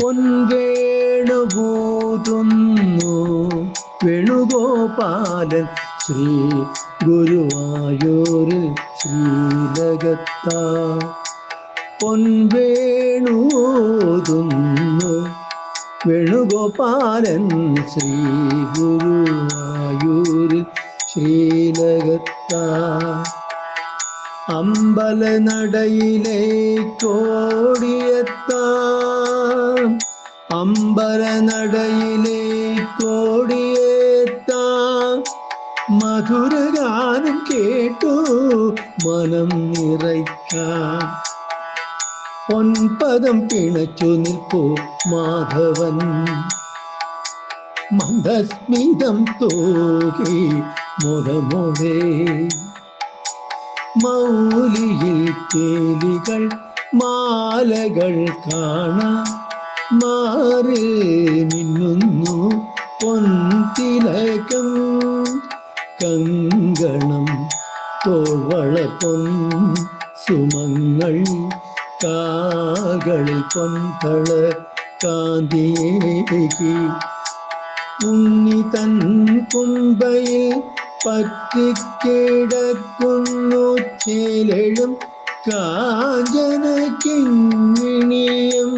പൊൻവേണുഭൂതുന്നു വേണുഗോപാലൻ ശ്രീ ഗുരുവായൂരിൽ ശ്രീലകത്ത. പൊൻവേണുതുന്നു വേണുഗോപാലൻ ശ്രീ ഗുരുവായൂരിൽ ശ്രീലകത്ത. അമ്പലനടയിലേക്കോടിയെത്താം. അമ്പലനടയിലേക്കോടിയെത്താം. മധുരഗാനം കേട്ടു മനം നിറയ്ക്കാം. ഒൻപതം പിണച്ചു നിൽപ്പു മാധവൻ. മന്ദസ്മിതം തോകി മുറമുറേ മൗലിയിൽ കേലികൾ മാലകൾ കാണാം. മാറി മിന്നുന്നു പൊൻതിലകം. കങ്കണം തോൾവള പൊൻ സുമങ്ങൾ കാകളിൽ പൊൻതള കാന്തിയേകി. ഉണ്ണി തൻ കുമ്പയിൽ പറ്റിക്കിടക്കുന്നു ചേലഴും കാഞ്ചന കിങ്ങിണിയും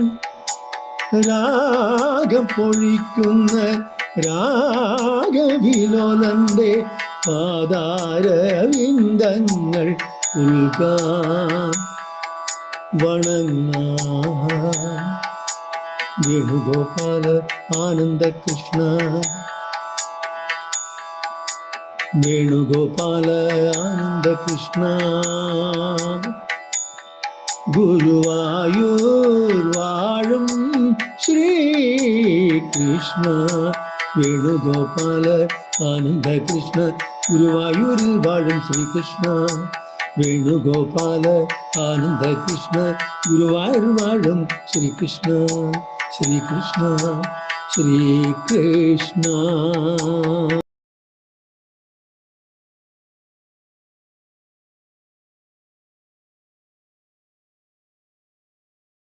രാഗം പൊഴിക്കുന്ന രാഗവിലോലന്റെ പാതാരവിന്ദങ്ങൾ ഉൽകാൻ വണങ്ങാൻ വേണുഗോപാല ആനന്ദകൃഷ്ണ. വേണുഗോപാല ആനന്ദകൃഷ്ണ ഗുരുവായൂർ വാഴും ശ്രീകൃഷ്ണ വേണുഗോപാല ആനന്ദകൃഷ്ണ ഗുരുവായൂരിൽ വാഴും ശ്രീകൃഷ്ണ വേണുഗോപാല ആനന്ദകൃഷ്ണ ഗുരുവായൂർ വാഴും ശ്രീകൃഷ്ണ ശ്രീകൃഷ്ണ ശ്രീകൃഷ്ണ